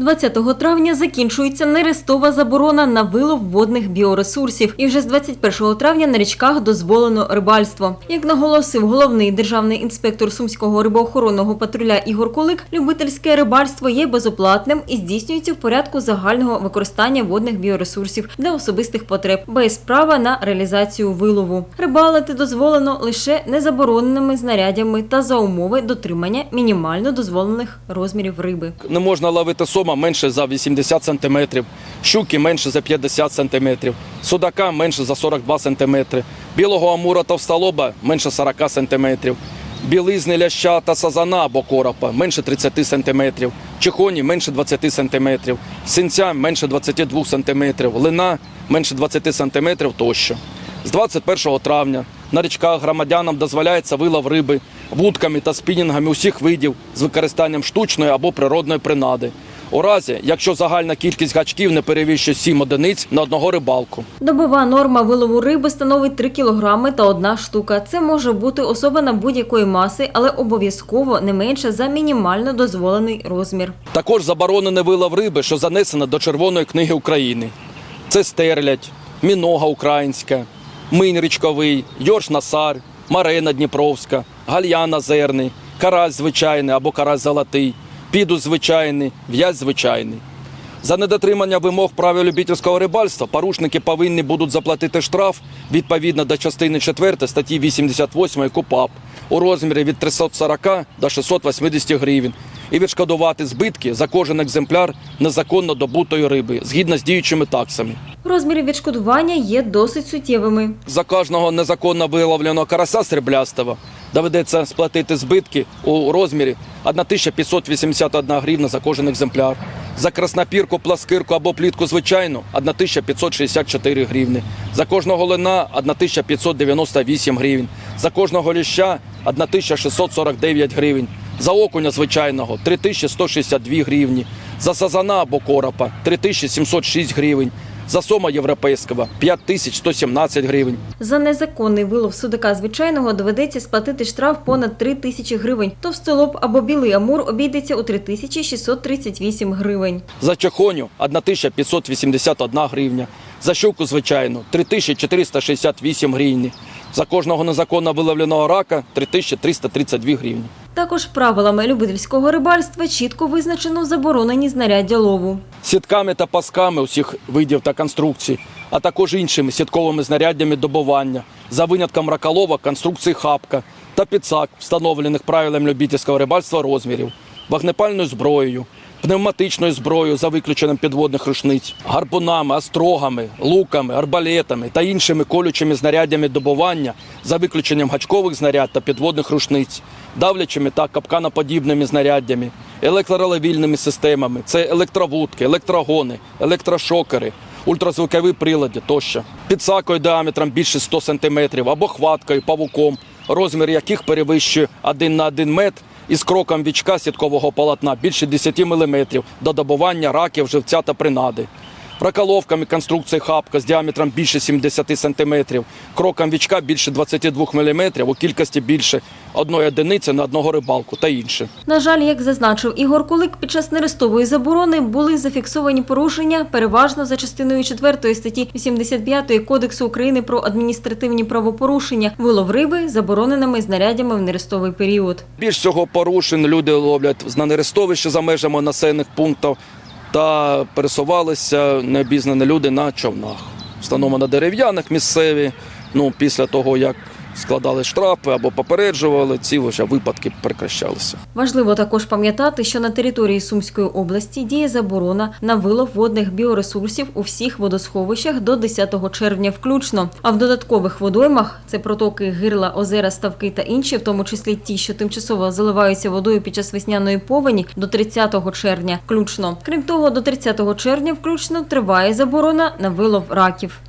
20 травня закінчується нерестова заборона на вилов водних біоресурсів. І вже з 21 травня на річках дозволено рибальство. Як наголосив головний державний інспектор Сумського рибоохоронного патруля Ігор Кулик, любительське рибальство є безоплатним і здійснюється в порядку загального використання водних біоресурсів для особистих потреб, без права на реалізацію вилову. Рибалити дозволено лише незабороненими знарядями та за умови дотримання мінімально дозволених розмірів риби. Не можна ловити сома менше за 80 см, щуки менше за 50 см, судака менше за 42 см, білого амура товстолоба менше 40 см, білизни ляща та сазана або коропа менше 30 см, чихоні менше 20 см, синця менше 22 см, лина менше 20 см тощо. З 21 травня на річках громадянам дозволяється вилов риби вудками та спінінгами усіх видів з використанням штучної або природної принади. У разі, якщо загальна кількість гачків не перевищує 7 одиниць на одного рибалку. Добова норма вилову риби становить 3 кілограми та одна штука. Це може бути особина будь-якої маси, але обов'язково не менше за мінімально дозволений розмір. Також заборонений вилов риби, що занесено до Червоної книги України. Це стерлядь, мінога українська, минь річковий, йорш насар, марена дніпровська, гальян озерний, карась звичайний або карась золотий, підус звичайний, в'язь звичайний. За недотримання вимог правил любительського рибальства порушники повинні будуть заплатити штраф відповідно до частини 4 статті 88 КУПАП у розмірі від 340 до 680 гривень і відшкодувати збитки за кожен екземпляр незаконно добутої риби згідно з діючими таксами. Розміри відшкодування є досить суттєвими. За кожного незаконно виловленого карася сріблястого доведеться сплатити збитки у розмірі 1581 гривна за кожен екземпляр. За краснопірку, пласкирку або плітку звичайну 1564 гривни. За кожного лина 1598 гривень. За кожного ліща 1649 гривень. За окуня звичайного 3162 гривні. За сазана або коропа 3706 гривень. За сома європейського 5117 гривень. За незаконний вилов судака звичайного доведеться сплатити штраф понад 3 тисячі гривень. Товстолоб або білий амур обійдеться у 3638 гривень. За чохоню 1581 гривня. За щуку звичайну 3468 гривні. За кожного незаконно виловленого рака 3332 гривні. Також правилами любительського рибальства чітко визначено заборонені знаряддя лову. Сітками та пасками усіх видів та конструкцій, а також іншими сітковими знаряддями добування, за винятком раколова, конструкції хапка та підсак, встановлених правилами любительського рибальства розмірів, вогнепальною зброєю, пневматичною зброєю за виключенням підводних рушниць, гарпунами, острогами, луками, арбалетами та іншими колючими знаряддями добування за виключенням гачкових знаряд та підводних рушниць, давлячими та капканоподібними знаряддями, електрорелевільними системами, це електровудки, електрогони, електрошокери, ультразвукові прилади тощо, підсакою діаметром більше 100 см або хваткою, павуком, розмір яких перевищує 1 на 1 метр із кроком вічка сіткового полотна більше 10 мм до добування раків, живця та принади. Раколовками конструкції хапка з діаметром більше 70 см, кроком вічка більше 22 мм, у кількості більше одної одиниці на одного рибалку та інше. На жаль, як зазначив Ігор Кулик, під час нерестової заборони були зафіксовані порушення переважно за частиною 4 статті 85 Кодексу України про адміністративні правопорушення, вилов риби забороненими знарядями в нерестовий період. Більш всього порушень люди ловлять на нерестовище за межами населених пунктів та пересувалися необізнані люди на човнах. Встановлено дерев'яних місцеві. Ну, після того, як складали штрафи або попереджували, ці вже випадки прекращалися. Важливо також пам'ятати, що на території Сумської області діє заборона на вилов водних біоресурсів у всіх водосховищах до 10 червня включно. А в додаткових водоймах це протоки, гирла, озера, ставки та інші, в тому числі ті, що тимчасово заливаються водою під час весняної повені, до 30 червня включно. Крім того, до 30 червня включно триває заборона на вилов раків.